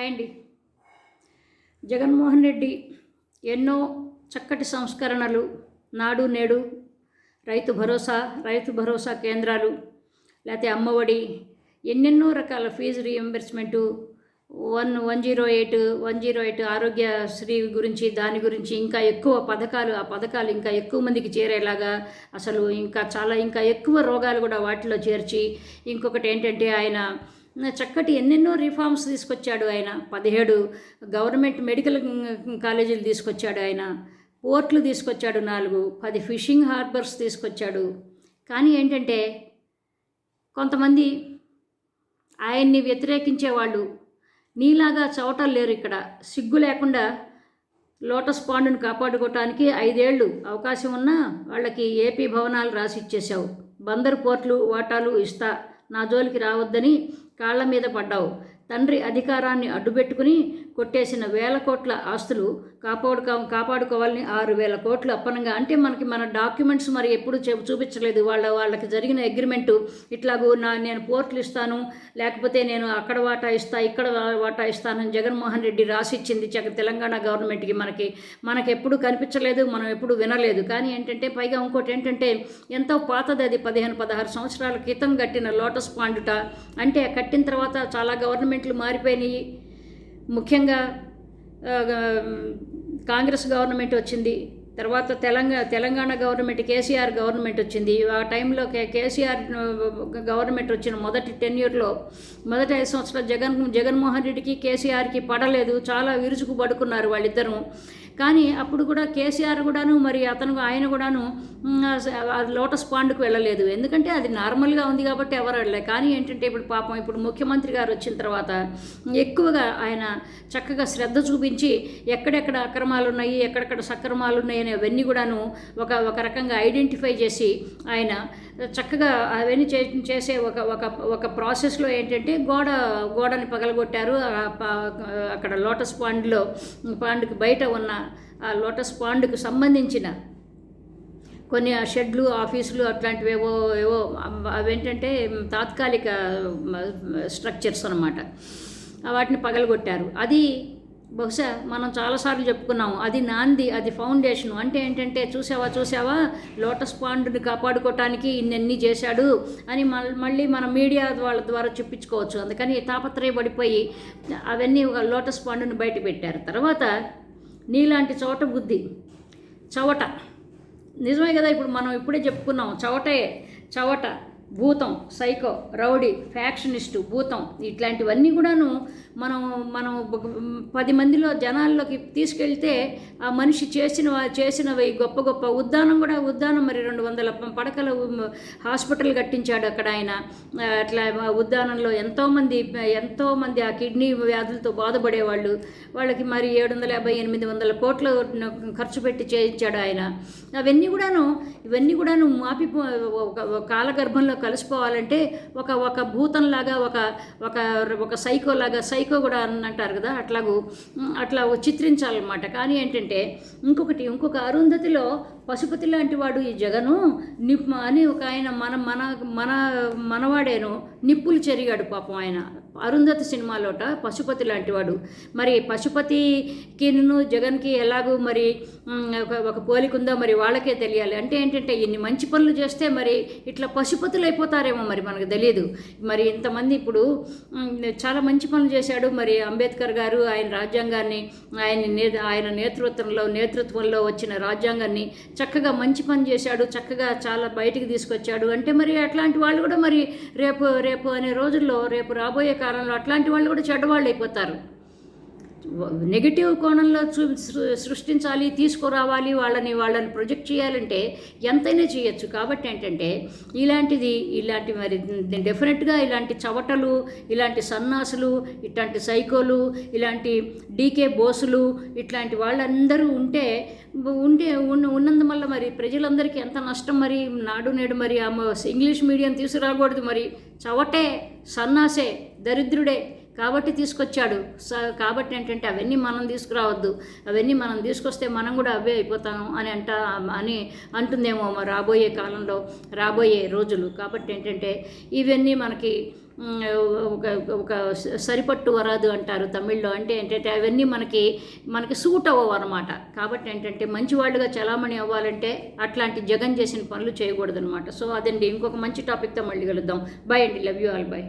Hi అండి జగన్మోహన్ రెడ్డి ఎన్నో చక్కటి సంస్కరణలు నాడు నేడు రైతు భరోసా రైతు భరోసా కేంద్రాలు లేకపోతే అమ్మఒడి ఎన్నెన్నో రకాల fee reimbursement one one zero eight one zero eight Aarogyasri గురించి దాని గురించి ఇంకా ఎక్కువ పథకాలు ఆ పథకాలు ఇంకా ఎక్కువ మందికి చేరేలాగా అసలు ఇంకా చాలా ఇంకా ఎక్కువ రోగాలు కూడా వాటిలో చేర్చి ఇంకొకటి ఏంటంటే ఆయన చక్కటి ఎన్నెన్నో రిఫార్మ్స్ తీసుకొచ్చాడు ఆయన. పదిహేడు గవర్నమెంట్ మెడికల్ కాలేజీలు తీసుకొచ్చాడు ఆయన. పోర్ట్లు తీసుకొచ్చాడు నాలుగు. పది ఫిషింగ్ హార్బర్స్ తీసుకొచ్చాడు. కానీ ఏంటంటే కొంతమంది ఆయన్ని వ్యతిరేకించే వాళ్ళు నీలాగా చవటం లేరు ఇక్కడ. సిగ్గు లేకుండా లోటస్ పాండును కాపాడుకోవటానికి ఐదేళ్ళు అవకాశం ఉన్నా వాళ్ళకి ఏపీ భవనాలు రాసి ఇచ్చేశావు. బందరు పోర్ట్లు వాటాలు ఇస్తా నా జోలికి రావద్దని కాళ్ళ మీద పడ్డావు. తండ్రి అధికారాన్ని అడ్డుపెట్టుకుని కొట్టేసిన వేల కోట్ల ఆస్తులు కాపాడుకో కాపాడుకోవాలని ఆరు వేల కోట్లు అప్పనంగా. అంటే మనకి మన డాక్యుమెంట్స్ మరి ఎప్పుడు చూపించలేదు. వాళ్ళ వాళ్ళకి జరిగిన అగ్రిమెంటు ఇట్లాగూ నా నేను పోర్ట్లు ఇస్తాను లేకపోతే నేను అక్కడ వాటా ఇస్తా ఇక్కడ వాటా ఇస్తానని జగన్మోహన్ రెడ్డి రాసిచ్చింది చక్క తెలంగాణ గవర్నమెంట్కి మనకి. మనకి ఎప్పుడు కనిపించలేదు మనం ఎప్పుడు వినలేదు. కానీ ఏంటంటే పైగా ఇంకోటి ఏంటంటే ఎంతో పాతది అది పదిహేను పదహారు సంవత్సరాల క్రితం కట్టిన లోటస్ పాండుట. అంటే కట్టిన తర్వాత చాలా గవర్నమెంట్ గవర్నమెంట్లు మారిపోయినాయి. ముఖ్యంగా కాంగ్రెస్ గవర్నమెంట్ వచ్చింది. తర్వాత తెలంగాణ తెలంగాణ గవర్నమెంట్ కేసీఆర్ గవర్నమెంట్ వచ్చింది. ఆ టైంలో కే కేసీఆర్ గవర్నమెంట్ వచ్చిన మొదటి టెన్యూర్లో మొదటి ఐదు సంవత్సరాలు జగన్ జగన్మోహన్ రెడ్డికి కేసీఆర్కి పడలేదు. చాలా విరుచుకు పడుకున్నారు వాళ్ళిద్దరూ. కానీ అప్పుడు కూడా కేసీఆర్ కూడాను మరి అతను ఆయన కూడాను లోటస్ పాండ్కు వెళ్ళలేదు. ఎందుకంటే అది నార్మల్గా ఉంది కాబట్టి ఎవరు వెళ్ళలేదు కానీ ఏంటంటే ఇప్పుడు పాపం ఇప్పుడు ముఖ్యమంత్రి గారు వచ్చిన తర్వాత ఎక్కువగా ఆయన చక్కగా శ్రద్ధ చూపించి ఎక్కడెక్కడ అక్రమాలు ఉన్నాయి ఎక్కడెక్కడ సక్రమాలు ఉన్నాయి అవన్నీ కూడాను ఒక ఒక రకంగా ఐడెంటిఫై చేసి ఆయన చక్కగా అవన్నీ చే చేసే ఒక ఒక ఒక ప్రాసెస్లో ఏంటంటే గోడ గోడని పగలగొట్టారు. అక్కడ లోటస్ పాండ్లో పాండ్కి బయట ఉన్న ఆ లోటస్ పాండ్కు సంబంధించిన కొన్ని షెడ్లు ఆఫీసులు అట్లాంటివి ఏవో ఏవో అవేంటంటే తాత్కాలిక స్ట్రక్చర్స్ అనమాట వాటిని పగలగొట్టారు. అది బహుశా మనం చాలాసార్లు చెప్పుకున్నాము అది నాంది అది ఫౌండేషన్. అంటే ఏంటంటే చూసావా చూసావా లోటస్ పాండుని కాపాడుకోవటానికి ఇన్నెన్ని చేశాడు అని మళ్ళీ మన మీడియా వాళ్ళ ద్వారా చూపించుకోవచ్చు అందుకని తాపత్రయపడిపోయి అవన్నీ ఒక లోటస్ పాండుని బయట పెట్టారు. తర్వాత నీలాంటి చోట బుద్ధి చవట. నిజమే కదా ఇప్పుడు మనం ఇప్పుడే చెప్పుకున్నాం చవటే చవట. భూతం సైకో రౌడీ ఫ్యాక్షనిస్టు భూతం ఇట్లాంటివన్నీ కూడాను మనం మనం పది మందిలో జనాల్లోకి తీసుకెళ్తే ఆ మనిషి చేసిన చేసినవి గొప్ప గొప్ప ఉద్దానం కూడా ఉద్దానం మరి రెండు వందల పడకల హాస్పిటల్ కట్టించాడు అక్కడ ఆయన. అట్లా ఉద్దానంలో ఎంతోమంది ఎంతోమంది ఆ కిడ్నీ వ్యాధులతో బాధపడేవాళ్ళు. వాళ్ళకి మరి ఏడు వందల యాభై ఎనిమిది వందల కోట్లు ఖర్చు పెట్టి చేయించాడు ఆయన. అవన్నీ కూడాను ఇవన్నీ కూడాను మాపి కాలగర్భంలో కలిసిపోవాలంటే ఒక ఒక భూతంలాగా ఒక ఒక ఒక సైకోలాగా సైకో కూడా అంటారు కదా అట్లాగూ అట్లా చిత్రించాలన్నమాట. కానీ ఏంటంటే ఇంకొకటి ఇంకొక అరుంధతిలో పశుపతి లాంటి వాడు ఈ జగను నిప్ అని ఒక ఆయన మన మన మన మనవాడేను నిప్పులు చెరిగాడు పాపం ఆయన. అరుంధతి సినిమాలోట పశుపతి లాంటి వాడు మరి పశుపతికిను జగన్కి ఎలాగూ మరి ఒక ఒక పోలిక ఉందో మరి వాళ్ళకే తెలియాలి. అంటే ఏంటంటే ఇన్ని మంచి పనులు చేస్తే మరి ఇట్లా పశుపతులు అయిపోతారేమో మరి మనకు తెలియదు. మరి ఇంతమంది ఇప్పుడు చాలా మంచి పనులు చేశాడు. మరి అంబేద్కర్ గారు ఆయన రాజ్యాంగాన్ని ఆయన నే ఆయన నేతృత్వంలో నేతృత్వంలో వచ్చిన రాజ్యాంగాన్ని చక్కగా మంచి పని చేశాడు. చక్కగా చాలా బయటికి తీసుకొచ్చాడు. అంటే మరి అట్లాంటి వాళ్ళు కూడా మరి రేపు రేపు అనే రోజుల్లో రేపు రాబోయే కాలంలో అట్లాంటి వాళ్ళు కూడా చెడ్డవాళ్ళు అయిపోతారు. నెగిటివ్ కోణంలో చూ సృష్టించాలి తీసుకురావాలి వాళ్ళని వాళ్ళని ప్రొజెక్ట్ చేయాలంటే ఎంతైనా చేయొచ్చు. కాబట్టి ఏంటంటే ఇలాంటిది ఇలాంటి మరి డెఫినెట్గా ఇలాంటి చవటలు ఇలాంటి సన్నాసులు ఇట్లాంటి సైకోలు ఇలాంటి డీకే బోసులు ఇట్లాంటి వాళ్ళందరూ ఉంటే ఉంటే ఉన్న ఉన్నందు వల్ల మరి ప్రజలందరికీ ఎంత నష్టం మరి నాడు నేడు మరి ఇంగ్లీష్ మీడియం తీసుకురాకూడదు మరి. చవటే సన్నాసే దరిద్రుడే. కాబట్టి తీసుకొచ్చాడు. కాబట్టి ఏంటంటే అవన్నీ మనం తీసుకురావద్దు. అవన్నీ మనం తీసుకొస్తే మనం కూడా అవే అయిపోతాము అని అంట అని అంటుందేమో రాబోయే కాలంలో రాబోయే రోజులు. కాబట్టి ఏంటంటే ఇవన్నీ మనకి ఒక ఒక సరిపట్టు వరాదు అంటారు తమిళ్ళో. అంటే ఏంటంటే అవన్నీ మనకి మనకి సూట్ అవ్వవు అనమాట కాబట్టి ఏంటంటే మంచివాళ్ళుగా చలామణి అవ్వాలంటే అట్లాంటి జగన్ చేసిన పనులు చేయకూడదు అనమాట సో అదండి ఇంకొక మంచి టాపిక్తో మళ్ళీ కలుద్దాం. బై అండి. Love you all by